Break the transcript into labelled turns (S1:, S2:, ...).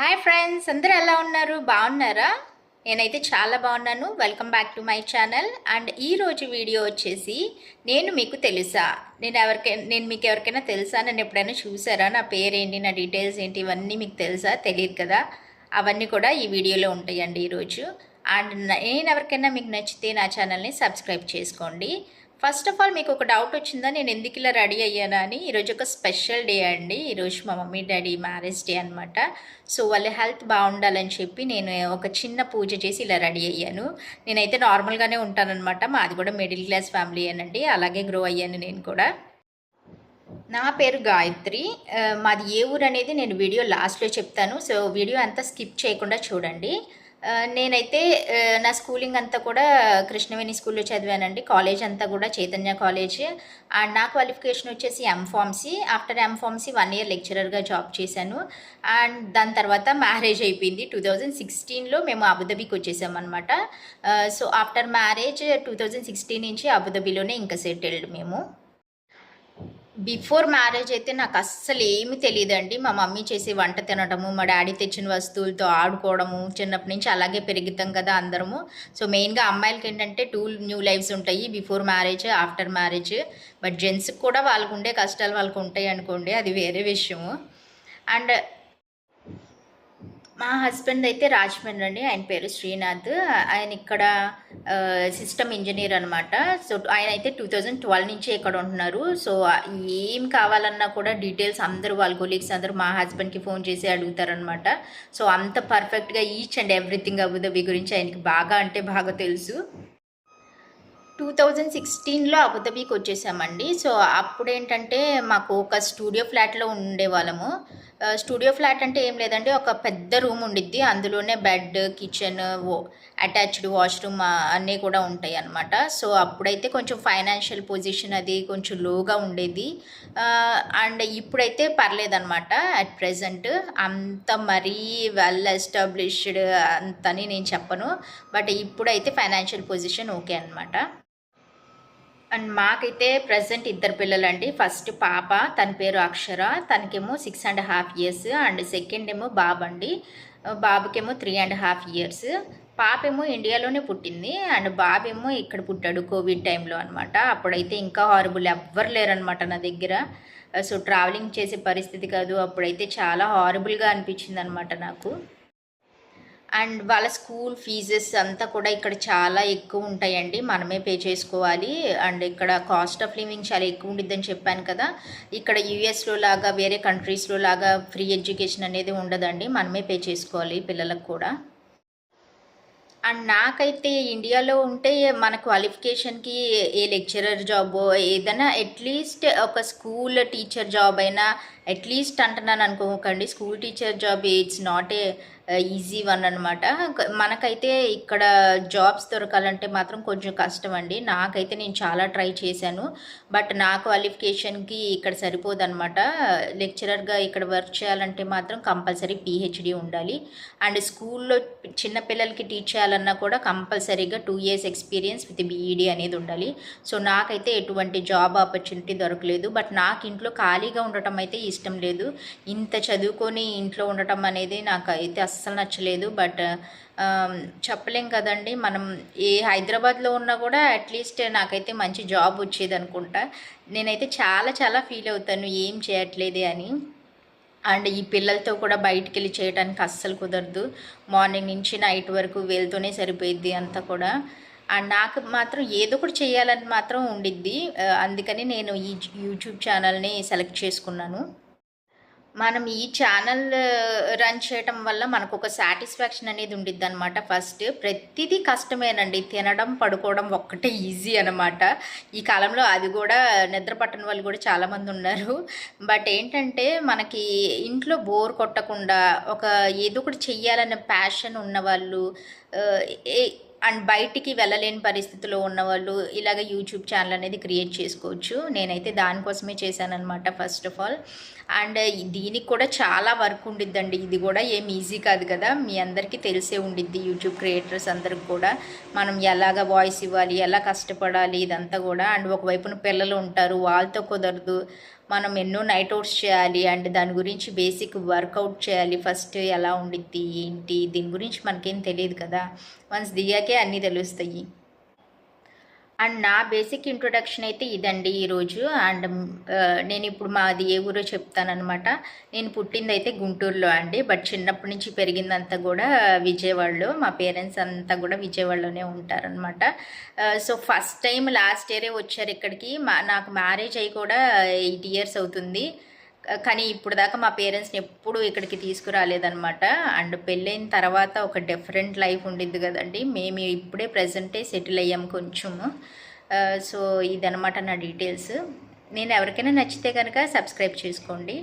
S1: Hi friends అందరూ ఎలా ఉన్నారు? బాగున్నారా? నేనైతే చాలా బాగున్నాను. Welcome back to my channel and ఈ రోజు వీడియో వచ్చేసి నేను మీకు తెలుసా? నేను ఎవరికైనా నేను మీకు ఎవరికైనా తెలుసా? నేను ఎప్పుడైనా చూసారా? నా పేరేంటి? నా డీటెయిల్స్ ఏంటి? ఇవన్నీ మీకు తెలుసా? తెలియదు కదా? అవన్నీ కూడా ఈ వీడియోలో ఉంటాయండి ఈరోజు. అండ్ నేను ఎవరికైనా మీకు నచ్చితే నా ఛానల్ని సబ్స్క్రైబ్ చేసుకోండి. ఫస్ట్ ఆఫ్ ఆల్ మీకు ఒక డౌట్ వచ్చిందా? నేను ఎందుకు ఇలా రెడీ అయ్యానా అని? ఈరోజు ఒక స్పెషల్ డే అండి. ఈరోజు మా మమ్మీ డాడీ మ్యారేజ్ డే అనమాట సో వాళ్ళ హెల్త్ బాగుండాలని చెప్పి నేను ఒక చిన్న పూజ చేసి ఇలా రెడీ అయ్యాను. నేనైతే నార్మల్గానే ఉంటానన్నమాట. మాది కూడా మిడిల్ క్లాస్ ఫ్యామిలీ అనండి అలాగే గ్రో అయ్యాను నేను కూడా. నా పేరు గాయత్రి. మాది ఏ ఊరు అనేది నేను వీడియో లాస్ట్లో చెప్తాను. సో వీడియో అంతా స్కిప్ చేయకుండా చూడండి. నేనైతే నా స్కూలింగ్ అంతా కూడా కృష్ణవేణి స్కూల్లో చదివానండి. కాలేజ్ అంతా కూడా చైతన్య కాలేజ్. అండ్ నా క్వాలిఫికేషన్ వచ్చేసి M Pharmacy after M Pharmacy one year లెక్చరర్గా జాబ్ చేశాను. అండ్ దాని తర్వాత మ్యారేజ్ అయిపోయింది. టూ థౌజండ్ సిక్స్టీన్లో మేము అబుదాబీకి వచ్చేసామన్నమాట. So after marriage two thousand sixteen నుంచి అబుదాబీలోనే ఇంకా సెటిల్డ్ మేము. బిఫోర్ మ్యారేజ్ అయితే నాకు అస్సలు ఏమి తెలియదండి. మా మమ్మీ చేసే వంట తినడము మా డాడీ తెచ్చిన వస్తువులతో ఆడుకోవడము చిన్నప్పటి నుంచి అలాగే పెరుగుతాం కదా అందరము. సో మెయిన్గా అమ్మాయిలకి ఏంటంటే టూ న్యూ లైఫ్స్ ఉంటాయి before marriage after marriage but జెంట్స్కి కూడా వాళ్ళకు ఉండే కష్టాలు వాళ్ళకు ఉంటాయి అనుకోండి అది వేరే విషయము. అండ్ మా హస్బెండ్ అయితే రాజమండ్రి అండి. ఆయన పేరు శ్రీనాథ్. ఆయన ఇక్కడ సిస్టమ్ ఇంజనీర్ అనమాట సో ఆయన అయితే టూ థౌజండ్ ట్వెల్వ్ నుంచి ఇక్కడ ఉంటున్నారు. సో ఏం కావాలన్నా కూడా డీటెయిల్స్ అందరూ వాళ్ళ కొలీగ్స్ అందరూ మా హస్బెండ్కి ఫోన్ చేసి అడుగుతారనమాట సో అంత పర్ఫెక్ట్గా ఈచ్ అండ్ ఎవ్రీథింగ్ అబుదాబి గురించి ఆయనకి బాగా అంటే బాగా తెలుసు. టూ థౌజండ్ సిక్స్టీన్లో అబుదాబీకి వచ్చేసామండి. సో అప్పుడు ఏంటంటే మాకు ఒక స్టూడియో ఫ్లాట్లో ఉండేవాళ్ళము స్టూడియో ఫ్లాట్ అంటే ఏం లేదండి ఒక పెద్ద రూమ్ ఉండిద్ది. అందులోనే బెడ్ కిచెన్ అటాచ్డ్ వాష్రూమ్ అన్నీ కూడా ఉంటాయి అన్నమాట. సో అప్పుడైతే కొంచెం ఫైనాన్షియల్ పొజిషన్ అది కొంచెం లోగా ఉండేది. అండ్ ఇప్పుడైతే పర్లేదన్నమాట అట్ ప్రజెంట్ అంత మరీ వెల్ ఎస్టాబ్లిష్డ్ అంతని నేను చెప్పను. బట్ ఇప్పుడైతే ఫైనాన్షియల్ పొజిషన్ ఓకే అనమాట అండ్ మాకైతే ప్రజెంట్ ఇద్దరు పిల్లలండి. ఫస్ట్ పాప తన పేరు Akshara. తనకేమో six and half years and second ఏమో బాబు అండి. బాబుకేమో త్రీ అండ్ హాఫ్ ఇయర్స్ పాప ఏమో ఇండియాలోనే పుట్టింది. అండ్ బాబేమో ఇక్కడ పుట్టాడు కోవిడ్ టైంలో అనమాట అప్పుడైతే ఇంకా హారబుల్ ఎవ్వరు లేరనమాట నా దగ్గర. సో ట్రావెలింగ్ చేసే పరిస్థితి కాదు. అప్పుడైతే చాలా హారబుల్గా అనిపించింది అనమాట నాకు. అండ్ వాళ్ళ స్కూల్ ఫీజెస్ అంతా కూడా ఇక్కడ చాలా ఎక్కువ ఉంటాయండి. మనమే పే చేసుకోవాలి. అండ్ ఇక్కడ కాస్ట్ ఆఫ్ లివింగ్ చాలా ఎక్కువ ఉండిద్దని చెప్పాను కదా. ఇక్కడ యూఎస్లో లాగా వేరే కంట్రీస్లో లాగా ఫ్రీ ఎడ్యుకేషన్ అనేది ఉండదండి. మనమే పే చేసుకోవాలి పిల్లలకు కూడా. అండ్ నాకైతే ఇండియాలో ఉంటే మన క్వాలిఫికేషన్కి ఏ లెక్చరర్ జాబ్ ఏదైనా అట్లీస్ట్ ఒక స్కూల్ టీచర్ జాబ్ అయినా అట్లీస్ట్ అంటున్నాను అనుకోకండి. School teacher job it's not a easy one అనమాట మనకైతే ఇక్కడ జాబ్స్ దొరకాలంటే మాత్రం కొంచెం కష్టం అండి నాకైతే నేను చాలా ట్రై చేశాను. బట్ నా క్వాలిఫికేషన్కి ఇక్కడ సరిపోదనమాట లెక్చరర్గా ఇక్కడ వర్క్ చేయాలంటే మాత్రం కంపల్సరీ పిహెచ్డి ఉండాలి. అండ్ స్కూల్లో చిన్న పిల్లలకి టీచ్ చేయాలన్నా కూడా కంపల్సరీగా two years experience with B Ed అనేది ఉండాలి. సో నాకైతే ఎటువంటి జాబ్ ఆపర్చునిటీ దొరకలేదు. బట్ నాకు ఇంట్లో ఖాళీగా ఉండటం అయితే ఇష్టం. ఇష్టం లేదు. ఇంత చదువుకొని ఇంట్లో ఉండటం అనేది నాకు అయితే అస్సలు నచ్చలేదు. బట్ చెప్పలేం కదండి. మనం ఏ హైదరాబాద్లో ఉన్నా కూడా అట్లీస్ట్ నాకైతే మంచి జాబ్ వచ్చేది అనుకుంటా నేనైతే చాలా చాలా ఫీల్ అవుతాను. ఏం చేయట్లేదే అని. అండ్ ఈ పిల్లలతో కూడా బయటికి వెళ్ళి చేయడానికి అస్సలు కుదరదు. మార్నింగ్ నుంచి నైట్ వరకు వెళ్తూనే సరిపోయిద్ది అంతా కూడా. అండ్ నాకు మాత్రం ఏదో ఒకటి చేయాలని మాత్రం ఉండిద్ది. అందుకని నేను ఈ యూట్యూబ్ ఛానల్ని సెలెక్ట్ చేసుకున్నాను. మనం ఈ ఛానల్ రన్ uh, చేయటం వల్ల మనకు ఒక సాటిస్ఫాక్షన్ అనేది ఉండిద్ది అనమాట ఫస్ట్ ప్రతిదీ కష్టమేనండి. తినడం పడుకోవడం ఒక్కటే ఈజీ అనమాట ఈ కాలంలో అది కూడా నిద్ర పట్టని వాళ్ళు కూడా చాలామంది ఉన్నారు. బట్ ఏంటంటే మనకి ఇంట్లో బోర్ కొట్టకుండా ఒక ఏదో ఒకటి చెయ్యాలనే ప్యాషన్ ఉన్నవాళ్ళు uh, ఏ అండ్ బయటికి వెళ్ళలేని పరిస్థితిలో ఉన్న వాళ్ళు ఇలాగ యూట్యూబ్ ఛానల్ అనేది క్రియేట్ చేసుకోవచ్చు. నేనైతే దానికోసమే చేశానన్నమాట ఫస్ట్ ఆఫ్ ఆల్ అండ్ దీనికి కూడా చాలా వర్క్ ఉండిద్దండి. ఇది కూడా ఏం ఈజీ కాదు కదా. మీ అందరికీ తెలిసే ఉండిద్ది యూట్యూబ్ క్రియేటర్స్ అందరికి కూడా. మనం ఎలాగ వాయిస్ ఇవ్వాలి ఎలా కష్టపడాలి ఇదంతా కూడా. అండ్ ఒకవైపున పిల్లలు ఉంటారు వాళ్ళతో కుదరదు. మనం ఎన్నో నైట్ అవుట్స్ చేయాలి అండ్ దాని గురించి బేసిక్ వర్కౌట్ చేయాలి. ఫస్ట్ ఎలా ఉండిద్ది ఏంటి దీని గురించి మనకేం తెలియదు కదా. వన్స్ దిగాకే అన్నీ తెలుస్తాయి. అండ్ నా బేసిక్ ఇంట్రొడక్షన్ అయితే ఇదండి ఈరోజు అండ్ నేను ఇప్పుడు మాది ఏ ఊరో చెప్తానమాట నేను పుట్టింది అయితే గుంటూరులో అండి. బట్ చిన్నప్పటి నుంచి పెరిగిందంతా కూడా విజయవాడలో. మా పేరెంట్స్ అంతా కూడా విజయవాడలోనే ఉంటారనమాట సో ఫస్ట్ టైం లాస్ట్ ఇయరే వచ్చారు ఇక్కడికి. మా నాకు మ్యారేజ్ అయ్యి కూడా ఎయిట్ ఇయర్స్ అవుతుంది. కానీ ఇప్పుడు దాకా మా పేరెంట్స్ని ఎప్పుడూ ఇక్కడికి తీసుకురాలేదనమాట అండ్ పెళ్ళైన తర్వాత ఒక డిఫరెంట్ లైఫ్ ఉండిద్ది కదండి. మేము ఇప్పుడే ప్రజెంటే సెటిల్ అయ్యాం కొంచెము సో ఇదనమాట నా డీటెయిల్స్. నేను ఎవరికైనా నచ్చితే కనుక సబ్స్క్రైబ్ చేసుకోండి.